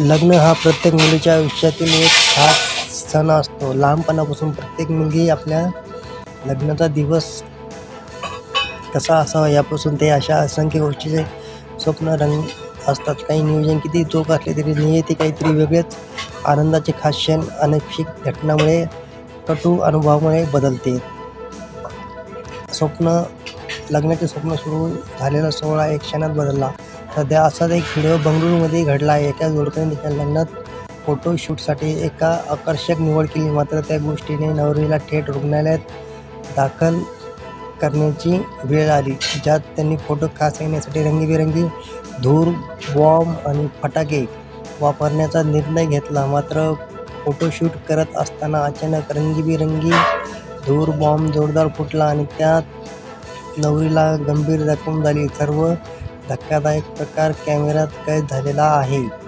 लग्न हा प्रत्येक मुलीच्या आयुष्यातील एक खास सण असतो. लहानपणापासून प्रत्येक मुलगी आपल्या लग्नाचा दिवस कसा असावा यापासून ते अशा असंख्य गोष्टीचे स्वप्न रंग असतात. काही नियोजन किती चोख असले तरी नियती काहीतरी वेगळेच आनंदाचे खास क्षण अनपेक्षित घटनामुळे कटू अनुभवामुळे बदलते. स्वप्न लग्नाचे स्वप्न सुरू झालेला सोहळा एक क्षणात बदलला. सध्या असाच एक व्हिडिओ बंगळुरूमध्ये घडला आहे. एका जोडप्याने त्याच्या लग्नात फोटोशूटसाठी एका आकर्षक निवड केली. मात्र त्या गोष्टीने नवरीला थेट रुग्णालयात दाखल करण्याची वेळ आली ज्यात त्यांनी फोटो खास येण्यासाठी रंगीबेरंगी धूर बॉम्ब आणि फटाके वापरण्याचा निर्णय घेतला. मात्र फोटोशूट करत असताना अचानक रंगीबेरंगी धूर बॉम्ब जोरदार फुटला आणि त्यात नवरीला गंभीर जखम झाली. सर्व धक्कादायक प्रकार कॅमेऱ्यात कैद झालेला आहे.